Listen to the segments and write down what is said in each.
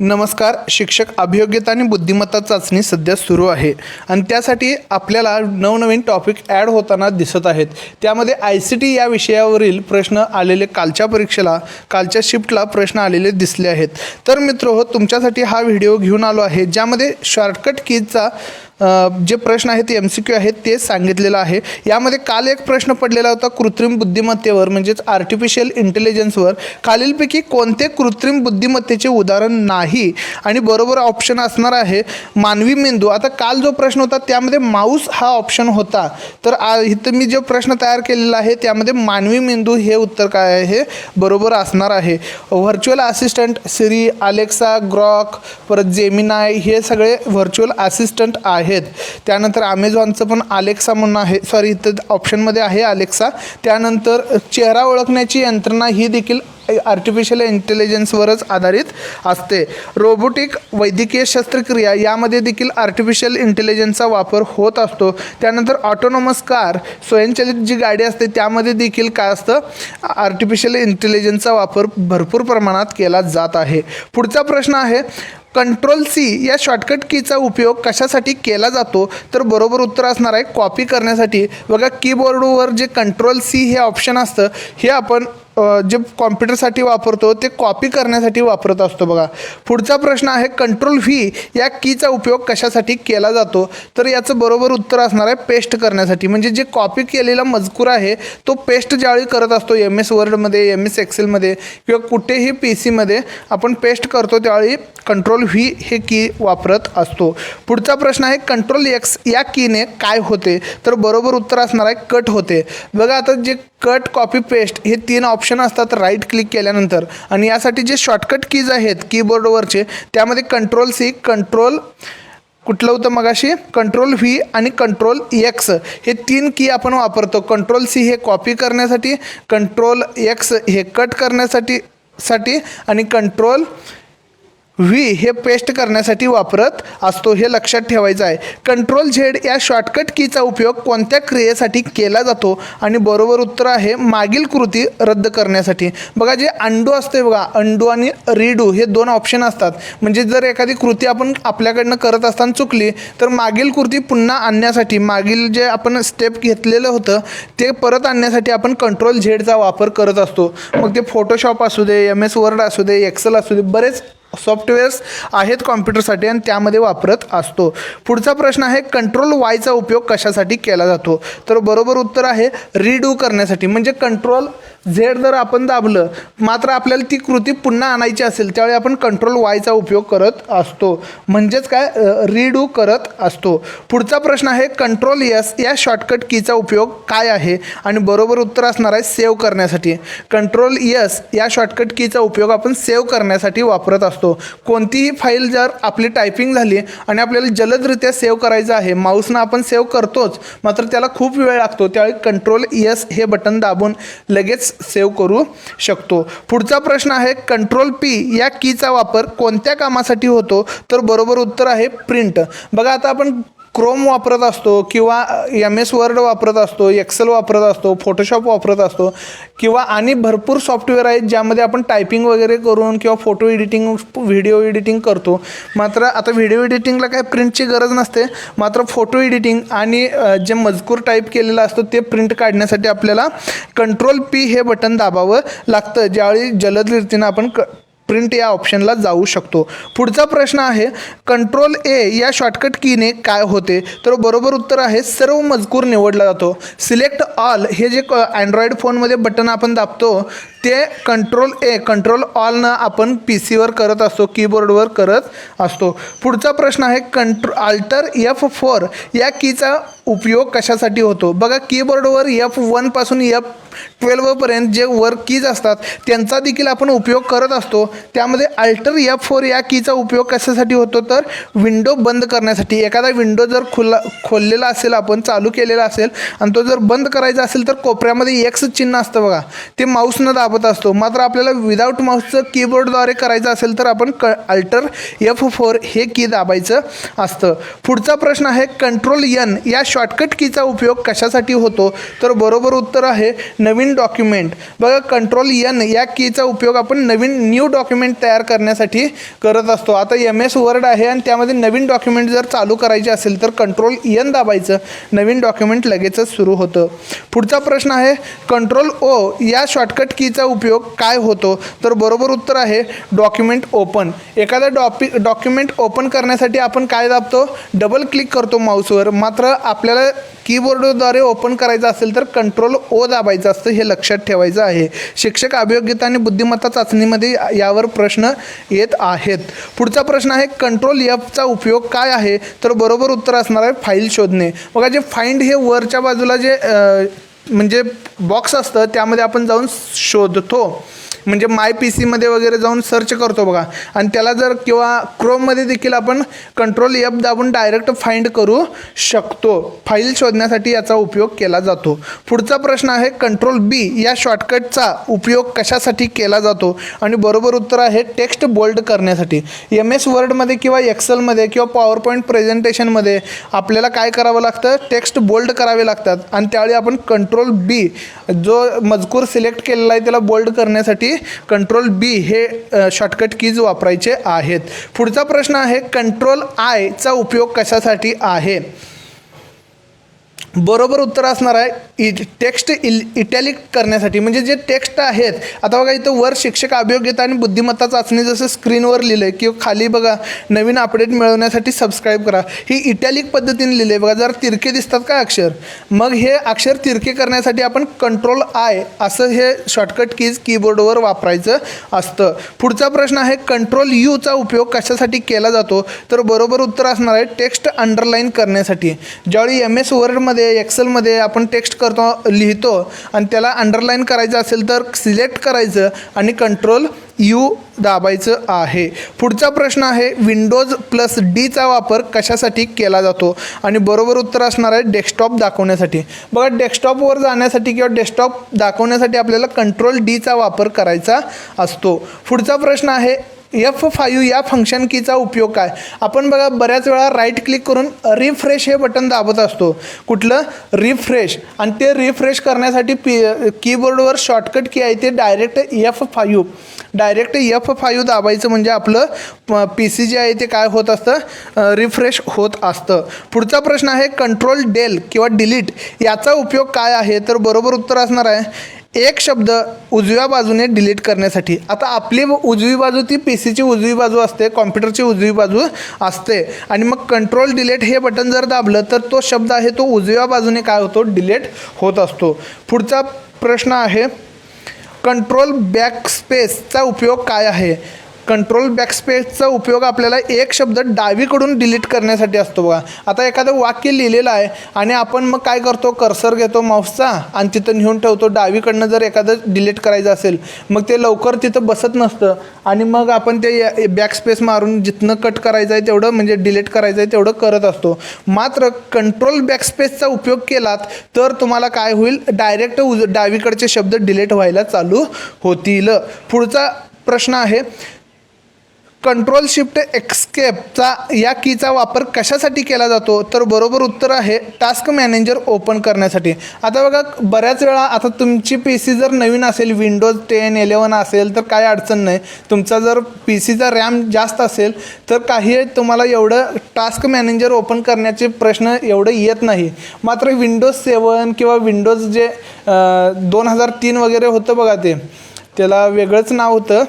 नमस्कार शिक्षक अभियोग्यता आणि बुद्धिमत्ता चाचणी सध्या सुरू आहे आणि त्यासाठी आपल्याला नवनवीन टॉपिक ॲड होताना दिसत आहेत. त्यामध्ये आय सी टी या विषयावरील प्रश्न आलेले कालच्या परीक्षेला कालच्या शिफ्टला प्रश्न आलेले दिसले आहेत. तर मित्र हो तुमच्यासाठी हा व्हिडिओ घेऊन आलो आहे ज्यामध्ये शॉर्टकट कीजचा जे प्रश्न आहेत एम सी क्यू आहेत ते सांगितलेलं आहे. यामध्ये काल एक प्रश्न पडलेला होता कृत्रिम बुद्धिमत्तेवर म्हणजेच आर्टिफिशियल इंटेलिजन्सवर खालीलपैकी कोणते कृत्रिम बुद्धिमत्तेचे उदाहरण नाही? आणि बरोबर ऑप्शन असणार आहे मानवी मेंदू. आता काल जो प्रश्न होता त्यामध्ये माऊस हा ऑप्शन होता. तर इथं मी जो प्रश्न तयार केलेला आहे त्यामध्ये मानवी मेंदू हे उत्तर काय आहे? बरोबर असणार आहे. Virtual assistant Siri Alexa Grok परत जेमिनाय हे सगळे व्हर्च्युअल असिस्टंट आहे आहेत. त्यानंतर ॲमेझॉनचं पण अलेक्सा म्हणून आहे सॉरी इथं ऑप्शनमध्ये आहे अलेक्सा त्यानंतर चेहरा ओळखण्याची यंत्रणा ही देखील आर्टिफिशियल इंटेलिजन्सवरच आधारित असते. रोबोटिक वैद्यकीय शस्त्रक्रिया यामध्ये देखील आर्टिफिशियल इंटेलिजन्सचा वापर होत असतो. त्यानंतर ऑटोनॉमस कार स्वयंचलित जी गाडी असते त्यामध्ये देखील काय असतं? आर्टिफिशियल इंटेलिजन्सचा वापर भरपूर प्रमाणात केला जात आहे. पुढचा प्रश्न आहे कंट्रोल सी या शॉर्टकट कीचा उपयोग कशासाठी केला जातो? तर बरोबर उत्तर असणार आहे कॉपी करण्यासाठी. बघा कीबोर्डवर जे कंट्रोल सी हे ऑप्शन असतं हे आपण जे कॉम्प्युटरसाठी वापरतो ते कॉपी करण्यासाठी वापरत असतो बघा. पुढचा प्रश्न आहे कंट्रोल व्ही या कीचा उपयोग कशासाठी केला जातो? तर याचं बरोबर उत्तर असणार आहे पेस्ट करण्यासाठी. म्हणजे जे कॉपी केलेला मजकूर आहे तो पेस्ट ज्यावेळी करत असतो एम एस वर्डमध्ये एम एस एक्सेलमध्ये किंवा कुठेही पी सीमध्ये आपण पेस्ट करतो त्यावेळी कंट्रोल व्ही हे की वापरत असतो. पुढचा प्रश्न आहे कंट्रोल एक्स या कीने काय होते? तर बरोबर उत्तर असणार आहे कट होते. बघा आता जे कट कॉपी पेस्ट हे तीन ऑप्शन ऑप्शन असतात राईट क्लिक केल्यानंतर. आणि यासाठी जे शॉर्टकट कीज आहेत कीबोर्डवरचे त्यामध्ये कंट्रोल सी कंट्रोल कुठलं होतं मगाशी? कंट्रोल व्ही आणि कंट्रोल एक्स हे तीन की आपण वापरतो. कंट्रोल सी हे कॉपी करण्यासाठी कंट्रोल एक्स हे कट करण्यासाठी साठी आणि कंट्रोल व्ही हे पेस्ट करण्यासाठी वापरत असतो हे लक्षात ठेवायचं आहे. कंट्रोल झेड या शॉर्टकट कीचा उपयोग कोणत्या क्रियेसाठी केला जातो आणि बरोबर उत्तर आहे मागील कृती रद्द करण्यासाठी. बघा जे अंडू असते बघा अंडू आणि रिडू हे दोन ऑप्शन असतात. म्हणजे जर एखादी कृती आपण आपल्याकडनं करत असताना चुकली तर मागील कृती पुन्हा आणण्यासाठी मागील जे आपण स्टेप घेतलेलं होतं ते परत आणण्यासाठी आपण कंट्रोल झेडचा वापर करत असतो. मग ते फोटोशॉप असू दे एम एस वर्ड असू दे एक्सेल असू दे बरेच सॉफ्टवेअर्स आहेत कॉम्प्युटरसाठी आणि त्यामध्ये वापरत असतो. पुढचा प्रश्न आहे कंट्रोल वायचा उपयोग कशासाठी केला जातो? तर बरोबर उत्तर आहे रीडू करण्यासाठी. म्हणजे कंट्रोल झेड जर आपण दाबलं मात्र आपल्याला ती कृती पुन्हा आणायची असेल त्यावेळी आपण कंट्रोल वायचा उपयोग करत असतो. म्हणजेच काय? रीडू करत असतो. पुढचा प्रश्न आहे कंट्रोल यस या शॉर्टकट कीचा उपयोग काय आहे? आणि बरोबर उत्तर असणार आहे सेव्ह करण्यासाठी. कंट्रोल यस या शॉर्टकट कीचा उपयोग आपण सेव्ह करण्यासाठी वापरत असतो. कोणतीही फाईल जर आपली टायपिंग झाली आणि आपल्याला जलदरित्या सेव्ह करायचं आहे माऊसनं आपण सेव्ह करतोच मात्र त्याला खूप वेळ लागतो. त्यावेळी कंट्रोल एस हे बटन दाबून लगेच सेव्ह करू शकतो. पुढचा प्रश्न आहे कंट्रोल पी या कीचा वापर कोणत्या कामासाठी होतो? तर बरोबर उत्तर आहे प्रिंट बघा आता आपण क्रोम वापरत असतो किंवा एम एस वर्ड वापरत असतो एक्सेल वापरत असतो फोटोशॉप वापरत असतो किंवा आणि भरपूर सॉफ्टवेअर आहेत ज्यामध्ये आपण टायपिंग वगैरे करून किंवा फोटो एडिटिंग व्हिडिओ एडिटिंग करतो. मात्र आता व्हिडिओ एडिटिंगला काय प्रिंटची गरज नसते. मात्र फोटो एडिटिंग आणि जे मजकूर टाईप केलेला असतो ते प्रिंट काढण्यासाठी आपल्याला कंट्रोल पी हे बटन दाबावं लागतं. ज्यावेळी जलद रीतीनं आपण क प्रिंट या ऑप्शनला जाऊ शकतो. पुढचा प्रश्न आहे कंट्रोल ए या शॉर्टकट कीने काय होते? तर बरोबर उत्तर आहे सर्व मजकूर निवडला जातो. सिलेक्ट ऑल हे जे अँड्रॉइड फोनमध्ये बटन आपण दाबतो ते कंट्रोल ए कंट्रोल ऑलनं आपण पी सीवर करत असतो कीबोर्डवर करत असतो. पुढचा प्रश्न आहे कंट्रो अल्टर एफ फोर या कीचा उपयोग कशासाठी होतो? बघा कीबोर्डवर एफ वनपासून एफ ट्वेल्वपर्यंत जे वर कीज असतात त्यांचा देखील आपण उपयोग करत असतो. त्यामध्ये अल्टर एफ फोर या कीचा उपयोग कशासाठी होतो? तर विंडो बंद करण्यासाठी. एखादा विंडो जर खुला खोललेला असेल आपण चालू केलेला असेल आणि तो जर बंद करायचा असेल तर कोपऱ्यामध्ये एक्स चिन्ह असतं बघा. ते माऊसनं दाबा दाबत असतो. मात्र आपल्याला विदाऊट माऊसचं कीबोर्डद्वारे करायचं असेल तर आपण क अल्टर एफ फोर हे की दाबायचं असतं. पुढचा प्रश्न आहे कंट्रोल यन या शॉर्टकट कीचा उपयोग कशासाठी होतो? तर बरोबर उत्तर आहे नवीन डॉक्युमेंट बघा कंट्रोल यन या कीचा उपयोग आपण नवीन न्यू डॉक्युमेंट तयार करण्यासाठी करत असतो. आता एम एस वर्ड आहे आणि त्यामध्ये नवीन डॉक्युमेंट जर चालू करायचे असेल तर कंट्रोल यन दाबायचं. नवीन डॉक्युमेंट लगेचच सुरू होतं. पुढचा प्रश्न आहे कंट्रोल ओ या शॉर्टकट कीचा उपयोग काय होतो? तर बरोबर उत्तर आहे डॉक्युमेंट ओपन एखादा डॉपी डॉक्युमेंट ओपन करण्यासाठी आपण काय दाबतो? डबल क्लिक करतो माऊसवर मात्र आपल्याला कीबोर्डद्वारे ओपन करायचं असेल तर कंट्रोल ओ दाबायचं असतं हे लक्षात ठेवायचं आहे. शिक्षक अभियोग्यता आणि बुद्धिमत्ता चाचणीमध्ये यावर प्रश्न येत आहेत. पुढचा प्रश्न आहे कंट्रोल एफचा उपयोग काय आहे? तर बरोबर उत्तर असणार आहे फाईल शोधणे. बघा जे फाईंड हे वरच्या बाजूला जे म्हणजे बॉक्स असतं त्यामध्ये आपण जाऊन शोधतो. म्हणजे माय पी सीमध्ये वगैरे जाऊन सर्च करतो बघा. आणि त्याला जर किंवा क्रोममध्ये देखील आपण कंट्रोल एफ दाबून डायरेक्ट फाइंड करू शकतो. फाईल शोधण्यासाठी याचा उपयोग केला जातो. पुढचा प्रश्न आहे कंट्रोल बी या शॉर्टकटचा उपयोग कशासाठी केला जातो? आणि बरोबर उत्तर आहे टेक्स्ट बोल्ड करण्यासाठी. एम एस वर्डमध्ये किंवा एक्सेलमध्ये किंवा पॉवर पॉईंट प्रेझेंटेशनमध्ये आपल्याला काय करावं लागतं? टेक्स्ट बोल्ड करावे लागतात. आणि त्यावेळी आपण कंट्रोल बी जो मजकूर सिलेक्ट केलेला आहे त्याला बोल्ड करण्यासाठी कंट्रोल बी हे शॉर्टकट कीज वापरायचे आहेत. पुढचा प्रश्न आहे कंट्रोल आयचा उपयोग कशासाठी आहे? बरोबर उत्तर असणार आहे. इ टेक्स्ट इल इटॅलिक करण्यासाठी. म्हणजे जे टेक्स्ट आहेत आता बघा इथं वर शिक्षक अभियोग्यता आणि बुद्धिमत्ता चाचणी जसं स्क्रीनवर लिहिलं आहे किंवा खाली बघा नवीन अपडेट मिळवण्यासाठी सबस्क्राईब करा. ही इटॅलिक पद्धतीने लिहिलं आहे बघा जर तिरके दिसतात का अक्षर? मग हे अक्षर तिरके करण्यासाठी आपण कंट्रोल आय असं हे शॉर्टकट कीज कीबोर्डवर वापरायचं असतं. पुढचा प्रश्न आहे कंट्रोल यूचा उपयोग कशासाठी केला जातो? तर बरोबर उत्तर असणार आहे टेक्स्ट अंडरलाईन करण्यासाठी. ज्यावेळी एम एस वर्डमध्ये एक्सेलमध्ये आपण टेक्स्ट करतो लिहितो आणि त्याला अंडरलाईन करायचं असेल तर सिलेक्ट करायचं आणि कंट्रोल यू दाबायचं आहे. पुढचा प्रश्न आहे विंडोज प्लस डीचा वापर कशासाठी केला जातो? आणि बरोबर उत्तर असणार आहे डेस्कटॉप दाखवण्यासाठी. बघा डेस्कटॉपवर जाण्यासाठी किंवा डेस्कटॉप दाखवण्यासाठी आपल्याला कंट्रोल डीचा वापर करायचा असतो. पुढचा प्रश्न आहे एफ फायू या फंक्शन कीचा उपयोग काय? आपण बघा बऱ्याच वेळा राईट क्लिक करून रिफ्रेश हे बटन दाबत असतो. कुठलं? रिफ्रेश आणि ते रिफ्रेश करण्यासाठी पी कीबोर्डवर शॉर्टकट की आहे ते direct F five direct F five दाबायचं म्हणजे आपलं पी सी जे आहे ते काय होत असतं? रिफ्रेश होत असतं. पुढचा प्रश्न आहे कंट्रोल डेल किंवा डिलीट याचा उपयोग काय आहे? तर बरोबर उत्तर असणार आहे एक शब्द उजव्या बाजूने डिलीट करण्यासाठी. आता आपली उजवी बाजू ती पी सीची उजवी बाजू असते कॉम्प्युटरची उजवी बाजू असते. आणि मग कंट्रोल डिलीट हे बटन जर दाबलं तर तो शब्द आहे तो उजव्या बाजूने काय होतो? डिलीट होत असतो. पुढचा प्रश्न आहे कंट्रोल बॅकस्पेसचा उपयोग काय आहे? कंट्रोल बॅकस्पेसचा उपयोग आपल्याला एक शब्द डावीकडून डिलीट करण्यासाठी असतो बघा. आता एखादं वाक्य लिहिलेलं आहे आणि आपण मग काय करतो? कर्सर घेतो माऊसचा आणि तिथं नेऊन ठेवतो. डावीकडनं जर एखादं डिलीट करायचं असेल मग ते लवकर तिथं बसत नसतं. आणि मग आपण ते बॅकस्पेस मारून जिथनं कट करायचं आहे तेवढं म्हणजे डिलीट करायचं आहे तेवढं करत असतो. मात्र कंट्रोल बॅकस्पेसचा उपयोग केलात तर तुम्हाला काय होईल? डायरेक्ट उज डावीकडचे शब्द डिलीट व्हायला चालू होतील. पुढचा प्रश्न आहे कंट्रोल शिफ्ट एक्स्केपचा या कीचा वापर कशासाठी केला जातो? तर बरोबर उत्तर आहे टास्क मॅनेजर ओपन करण्यासाठी. आता बघा बऱ्याच वेळा आता तुमची पी सी जर नवीन असेल विंडोज टेन इलेवन असेल तर काय अडचण नाही. तुमचा जर पी सीचा रॅम जास्त असेल तर काही तुम्हाला एवढं टास्क मॅनेजर ओपन करण्याचे प्रश्न एवढं येत नाही. मात्र विंडोज सेवन किंवा विंडोज जे दोन हजार तीन वगैरे होतं बघा ते त्याला वेगळंच नाव होतं.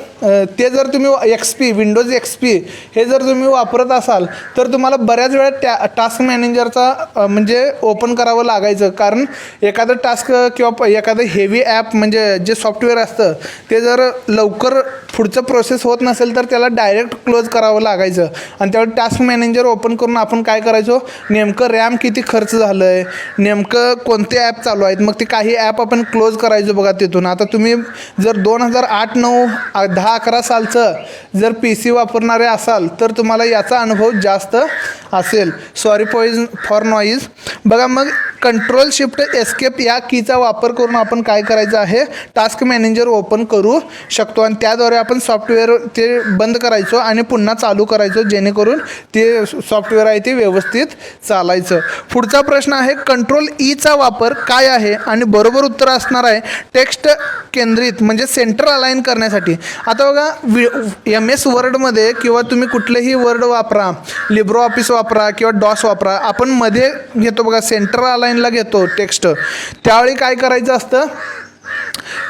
ते जर तुम्ही X P Windows X P हे जर तुम्ही वापरत असाल तर तुम्हाला बऱ्याच वेळा टॅ टास्क मॅनेजरचा म्हणजे ओपन करावं लागायचं. कारण एखादं टास्क किंवा प- एखादं हेवी ॲप म्हणजे जे सॉफ्टवेअर असतं ते जर लवकर पुढचं प्रोसेस होत नसेल तर त्याला डायरेक्ट क्लोज करावं लागायचं. आणि त्यावेळी टास्क मॅनेजर ओपन करून आपण काय करायचो? नेमकं रॅम किती खर्च झालं आहे नेमकं कोणते ॲप चालू आहेत? मग ते काही ॲप आपण क्लोज करायचो बघा तिथून. आता तुम्ही जर दोन दोन हजार आठ नऊ दहा अकरा सालचं जर पी सी वापरणारे असाल तर तुम्हाला याचा अनुभव जास्त असेल. सॉरी पॉईज फॉर नॉईज बघा मग कंट्रोल शिफ्ट एस्केप या कीचा वापर करून आपण काय करायचं आहे? टास्क मॅनेजर ओपन करू शकतो आणि त्याद्वारे आपण सॉफ्टवेअर ते बंद करायचो आणि पुन्हा चालू करायचो जेणेकरून ते सॉफ्टवेअर आहे ते व्यवस्थित चालायचं. पुढचा प्रश्न आहे कंट्रोल ईचा e वापर काय आहे? आणि बरोबर उत्तर असणार आहे टेक्स्ट केंद्रित म्हणजे सेंटर अलाईन करण्यासाठी. आता बघा वि एम एस वर्डमध्ये किंवा तुम्ही कुठलेही वर्ड वापरा लिब्रो ऑफिस वापरा किंवा डॉस वापरा आपण मध्ये घेतो बघा सेंटर अलाईनला घेतो टेक्स्ट त्यावेळी काय करायचं असतं?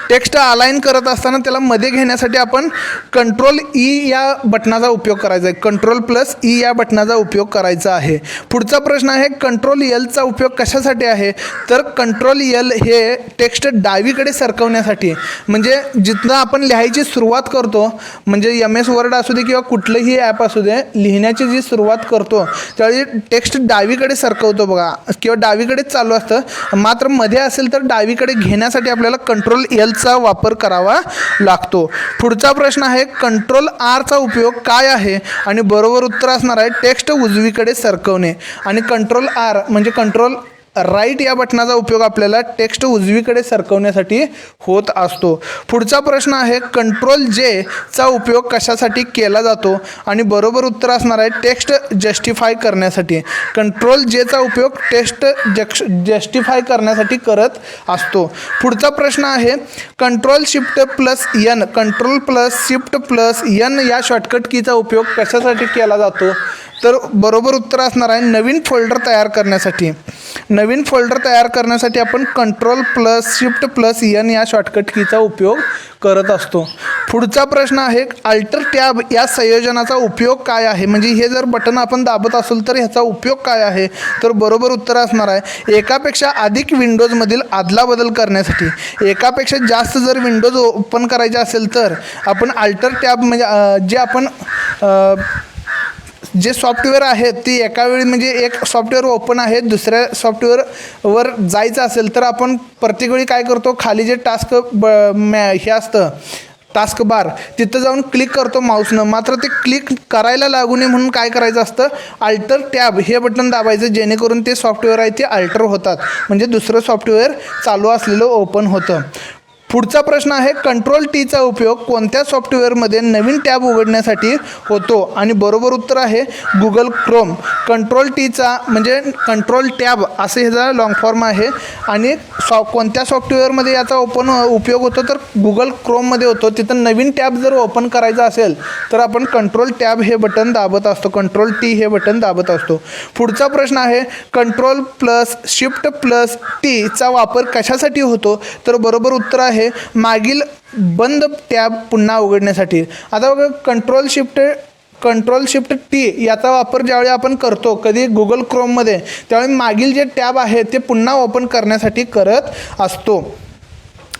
टेक्स्ट अलाईन करत असताना त्याला मध्ये घेण्यासाठी आपण कंट्रोल ई या बटनाचा उपयोग करायचा आहे. कंट्रोल प्लस ई या बटनाचा उपयोग करायचा आहे. पुढचा प्रश्न आहे कंट्रोल एलचा उपयोग कशासाठी आहे? तर कंट्रोल एल हे टेक्स्ट डावीकडे सरकवण्यासाठी म्हणजे जिथनं आपण लिहायची सुरुवात करतो म्हणजे एम एस वर्ड असू दे किंवा कुठलंही ॲप असू दे लिहिण्याची जी सुरुवात करतो त्यावेळी टेक्स्ट डावीकडे सरकवतो बघा. किंवा डावीकडेच चालू असतं. मात्रमध्ये असेल तर डावीकडे घेण्यासाठी आपल्याला कंट्रोल एलचा वापर करावा लागतो. पुढचा प्रश्न आहे कंट्रोल आरचा उपयोग काय आहे? आणि बरोबर उत्तर असणार आहे टेक्स्ट उजवीकडे सरकवणे. आणि कंट्रोल आर म्हणजे कंट्रोल राईट या बटनाचा उपयोग आपल्याला टेक्स्ट उजवीकडे सरकवण्यासाठी होत असतो. पुढचा प्रश्न आहे कंट्रोल जे चा उपयोग कशासाठी केला जातो? आणि बरोबर उत्तर असणार आहे टेक्स्ट जस्टिफाय करण्यासाठी. कंट्रोल जेचा उपयोग टेक्स्ट जक्ष जस्टिफाय करण्यासाठी करत असतो. पुढचा प्रश्न आहे control shift plus N control plus shift plus N या शॉर्टकट कीचा उपयोग कशासाठी केला जातो? तर बरोबर उत्तर असणार आहे नवीन फोल्डर तयार करण्यासाठी. नवीन फोल्डर तयार करण्यासाठी आपण control plus shift plus N या शॉर्टकट कीचा उपयोग करत असतो. पुढचा प्रश्न आहे अल्टर टॅब या संयोजनाचा उपयोग काय आहे? म्हणजे हे जर बटन आपण दाबत असेल तर ह्याचा उपयोग काय आहे? तर बरोबर उत्तर असणार आहे एकापेक्षा अधिक विंडोजमधील आदलाबदल करण्यासाठी. एकापेक्षा जास्त जर विंडोज ओपन करायचे असेल तर आपण अल्टर टॅब म्हणजे जे आपण जे सॉफ्टवेअर आहेत ती एका वेळी म्हणजे एक सॉफ्टवेअर ओपन आहे दुसऱ्या सॉफ्टवेअरवर जायचं असेल तर आपण प्रत्येक वेळी काय करतो? खाली जे टास्क ब मॅ हे असतं टास्क बार तिथं जाऊन क्लिक करतो माऊसनं मात्र ते क्लिक करायला लागू नये म्हणून काय करायचं असतं? अल्टर टॅब हे बटन दाबायचं जेणेकरून ते सॉफ्टवेअर आहे ते अल्टर होतात. म्हणजे दुसरं सॉफ्टवेअर चालू असलेलं ओपन होतं. पुढचा प्रश्न आहे कंट्रोल टीचा उपयोग कोणत्या सॉफ्टवेअरमध्ये नवीन टॅब उघडण्यासाठी होतो? आणि बरोबर उत्तर आहे गुगल क्रोम कंट्रोल टीचा म्हणजे कंट्रोल टॅब असे ह्याचा लॉंग फॉर्म आहे. आणि सॉ कोणत्या सॉफ्टवेअरमध्ये याचा ओपन उपयोग होतो? तर गुगल क्रोममध्ये होतो. तिथं नवीन टॅब जर ओपन करायचं असेल तर आपण कंट्रोल टॅब हे बटन दाबत असतो. कंट्रोल टी हे बटन दाबत असतो. पुढचा प्रश्न आहे कंट्रोल प्लस शिफ्ट प्लस टीचा वापर कशासाठी होतो? तर बरोबर उत्तर आहे मागील बंद टॅब पुन्हा उघडण्यासाठी. आता बघा control shift control shift T याचा वापर ज्यावेळी आपण करतो कधी गुगल क्रोममध्ये त्यावेळी मागील जे टॅब आहे ते पुन्हा ओपन करण्यासाठी करत असतो.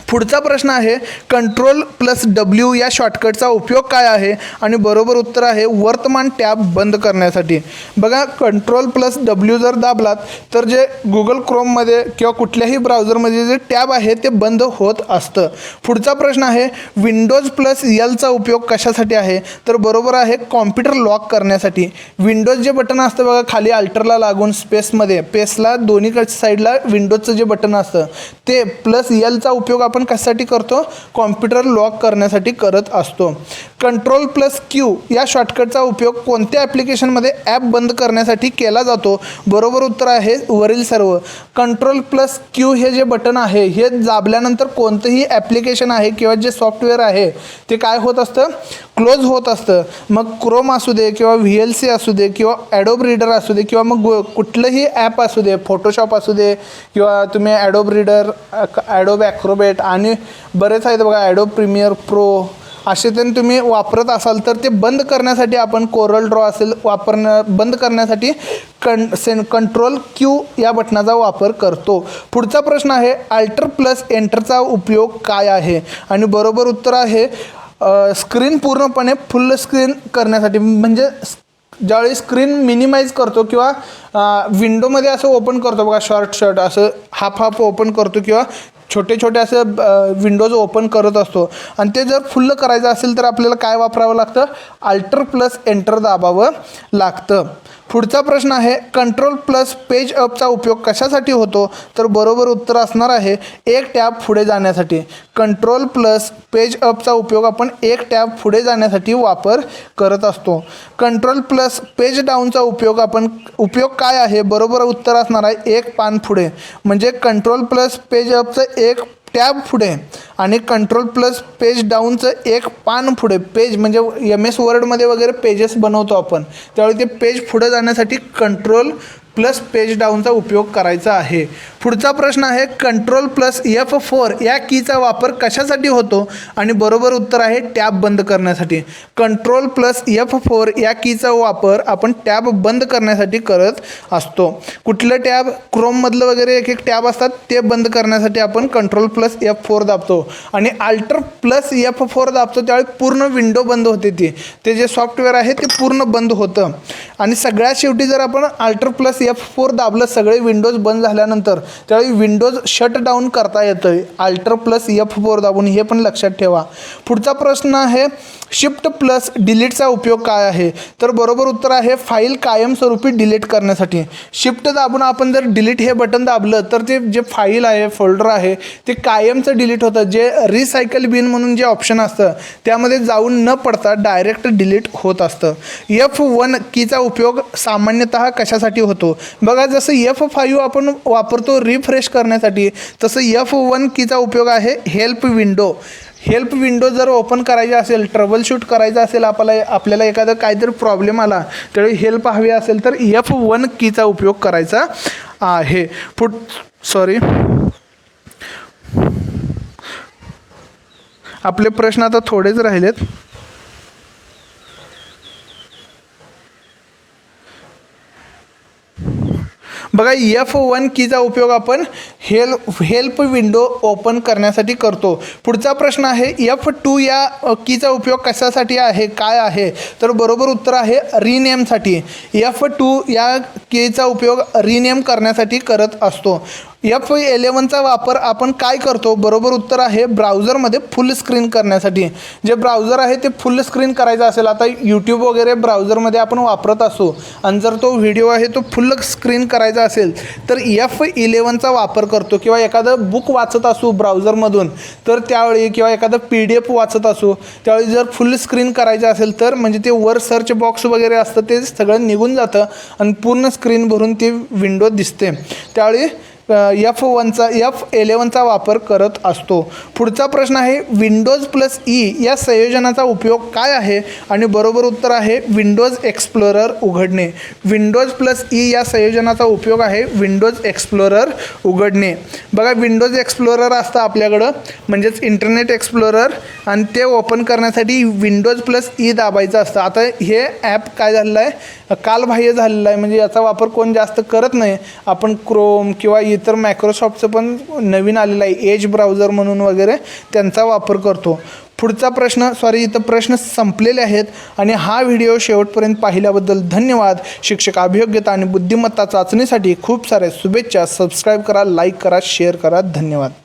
पुढचा प्रश्न आहे कंट्रोल प्लस डब्ल्यू या शॉर्टकटचा उपयोग काय आहे? आणि बरोबर उत्तर आहे वर्तमान टॅब बंद करण्यासाठी. बघा कंट्रोल प्लस डब्ल्यू जर दाबलात तर जे गुगल क्रोममध्ये किंवा कुठल्याही ब्राउझरमध्ये जे टॅब आहे ते बंद होत असतं. पुढचा प्रश्न आहे विंडोज प्लस एलचा उपयोग कशासाठी आहे? तर बरोबर आहे कॉम्प्युटर लॉक करण्यासाठी. विंडोज जे बटन असतं बघा खाली अल्टरला लागून स्पेसमध्ये पेसला दोन्हीकडच्या साईडला विंडोजचं जे बटन असतं ते प्लस एलचा उपयोग आपण आपण कशासाठी करतो? कॉम्प्युटर लॉक करण्यासाठी करत असतो. कंट्रोल प्लस क्यू या शॉर्टकटचा उपयोग कोणत्या ॲप्लिकेशनमध्ये ॲप बंद करण्यासाठी केला जातो? बरोबर उत्तर आहे वरील सर्व. कंट्रोल प्लस क्यू हे जे बटन आहे हे दाबल्यानंतर कोणतंही ॲप्लिकेशन आहे किंवा जे सॉफ्टवेअर आहे ते काय होत असतं? क्लोज होत असतं. मग क्रोम असू दे किंवा व्ही एल सी असू दे किंवा ॲडोब रीडर असू दे किंवा मग कुठलंही ॲप असू दे फोटोशॉप असू दे किंवा तुम्ही ॲडोब रीडर ॲडोब ॲक्रोबेट आणि बरेच आहेत बघा ॲडो प्रीमियर प्रो असे ते तुम्ही वापरत असाल तर ते बंद करण्यासाठी आपण कोरल ड्रॉ असेल वापरणं बंद करण्यासाठी कं सेन कंट्रोल क्यू या बटनाचा वापर करतो. पुढचा प्रश्न आहे अल्टर प्लस एंटरचा उपयोग काय आहे? आणि बरोबर उत्तर आहे स्क्रीन पूर्णपणे फुल स्क्रीन करण्यासाठी. म्हणजे ज्यावेळी स्क्रीन मिनिमाइज करतो किंवा विंडोमध्ये असं ओपन करतो बघा शॉर्ट शॉर्ट असं हाफ हाफ ओपन करतो किंवा छोटे छोटे असं विंडोज ओपन करत असतो. आणि ते जर फुल्ल करायचं असेल तर आपल्याला काय वापरावं लागतं? अल्टर प्लस एंटर दाबावं लागतं. पुढचा प्रश्न आहे कंट्रोल प्लस पेज अपचा उपयोग कशासाठी होतो? तर बरोबर उत्तर असणार आहे एक टॅब पुढे जाण्यासाठी. कंट्रोल प्लस पेज अपचा उपयोग आपण एक टॅब पुढे जाण्यासाठी वापर करत असतो. कंट्रोल प्लस पेज डाऊनचा उपयोग आपण उपयोग काय आहे? बरोबर उत्तर असणार आहे एक पान पुढे. म्हणजे कंट्रोल प्लस पेज अपचं एक टॅब पुढे आणि कंट्रोल प्लस पेज डाऊनचं एक पान पुढे. पेज म्हणजे एम एस वर्डमध्ये वगैरे पेजेस बनवतो आपण. त्यावेळी ते पेज पुढे जाण्यासाठी कंट्रोल प्लस पेज डाऊनचा उपयोग करायचा आहे. पुढचा प्रश्न आहे कंट्रोल प्लस एफ फोर या कीचा वापर कशासाठी होतो? आणि बरोबर उत्तर आहे टॅब बंद करण्यासाठी. कंट्रोल प्लस एफ फोर या कीचा वापर आपण टॅब बंद करण्यासाठी करत असतो. कुठलं टॅब? क्रोममधलं वगैरे एक एक टॅब असतात ते बंद करण्यासाठी आपण कंट्रोल प्लस एफ फोर दाबतो. आणि अल्टर प्लस एफ फोर दाबतो त्यावेळी पूर्ण विंडो बंद होते ती. ते जे सॉफ्टवेअर आहे ते पूर्ण बंद होतं. आणि सगळ्यात शेवटी जर आपण अल्टर प्लस एफ फोर दाबलं सगळे विंडोज बंद झाल्यानंतर त्यावेळी विंडोज शट डाऊन करता येतं आल्टर प्लस एफ फोर दाबून हे पण लक्षात ठेवा. पुढचा प्रश्न आहे शिफ्ट प्लस डिलीटचा उपयोग काय आहे? तर बरोबर उत्तर आहे फाईल कायमस्वरूपी डिलीट करण्यासाठी. शिफ्ट दाबून आपण जर डिलीट हे बटन दाबलं तर ते जे फाईल आहे फोल्डर आहे ते कायमचं डिलीट होतं. जे रिसायकल बिन म्हणून जे ऑप्शन असतं त्यामध्ये जाऊन न पडता डायरेक्ट डिलीट होत असतं. एफ वन कीचा उपयोग सामान्यतः कशासाठी होतो? बघा जसं एफ फाईव्ह आपण वापरतो रिफ्रेश करण्यासाठी तसं एफ वन कीचा उपयोग आहे हेल्प विंडो हेल्प विंडो जर ओपन करायची असेल ट्रबल शूट करायचं असेल आपल्याला आपल्याला एखादा काहीतरी प्रॉब्लेम आला त्यावेळी हेल्प हवी असेल तर एफ वन कीचा उपयोग करायचा आहे. पुट सॉरी आपले प्रश्न आता थोडेच राहिलेत. बघा एफ वन कीचा उपयोग आपण हेल्प हेल्प विंडो ओपन करण्यासाठी करतो. पुढचा प्रश्न आहे एफ टू या कीचा उपयोग कशासाठी आहे काय आहे? तर बरोबर उत्तर आहे रिनेमसाठी एफ टू या कीचा उपयोग रिनेम करण्यासाठी करत असतो. एफ इलेवनचा वापर आपण काय करतो? बरोबर उत्तर आहे ब्राउझरमध्ये फुल स्क्रीन करण्यासाठी. जे ब्राउझर आहे ते फुल स्क्रीन करायचं असेल आता यूट्यूब वगैरे ब्राउझरमध्ये आपण वापरत असू आणि जर तो व्हिडिओ आहे तो फुल स्क्रीन करायचा असेल तर एफ इलेवनचा वापर करतो किंवा एखादं बुक वाचत असू ब्राउझरमधून तर त्यावेळी किंवा एखादं पी डी एफ वाचत असू त्यावेळी जर फुल स्क्रीन करायचं असेल तर म्हणजे ते वर सर्च बॉक्स वगैरे असतं ते सगळं निघून जातं आणि पूर्ण स्क्रीन भरून ती विंडो दिसते. त्यावेळी एफ वनचा एफ एलेवनचा वापर करत असतो. पुढचा प्रश्न आहे विंडोज प्लस ई या संयोजनाचा उपयोग काय आहे? आणि बरोबर उत्तर आहे विंडोज एक्सप्लोरर उघडणे. विंडोज प्लस ई या संयोजनाचा उपयोग आहे विंडोज एक्सप्लोरर उघडणे. बघा विंडोज एक्सप्लोरर असतं आपल्याकडं. म्हणजेच इंटरनेट एक्सप्लोरर आणि ते ओपन करण्यासाठी विंडोज प्लस ई दाबायचं असतं. आता हे ॲप काय झालेलं आहे? कालबाह्य झालेलं आहे. म्हणजे याचा वापर कोण जास्त करत नाही. आपण क्रोम किंवा इतर मायक्रोसॉफ्टचं पण नवीन आलेलं आहे. एज ब्राउझर म्हणून वगैरे त्यांचा वापर करतो. पुढचा प्रश्न सॉरी इथं प्रश्न संपलेले आहेत. आणि हा व्हिडिओ शेवटपर्यंत पाहिल्याबद्दल धन्यवाद. शिक्षक अभियोग्यता आणि बुद्धिमत्ता चाचणीसाठी खूप साऱ्या शुभेच्छा. सबस्क्राईब करा लाईक करा शेअर करा. धन्यवाद.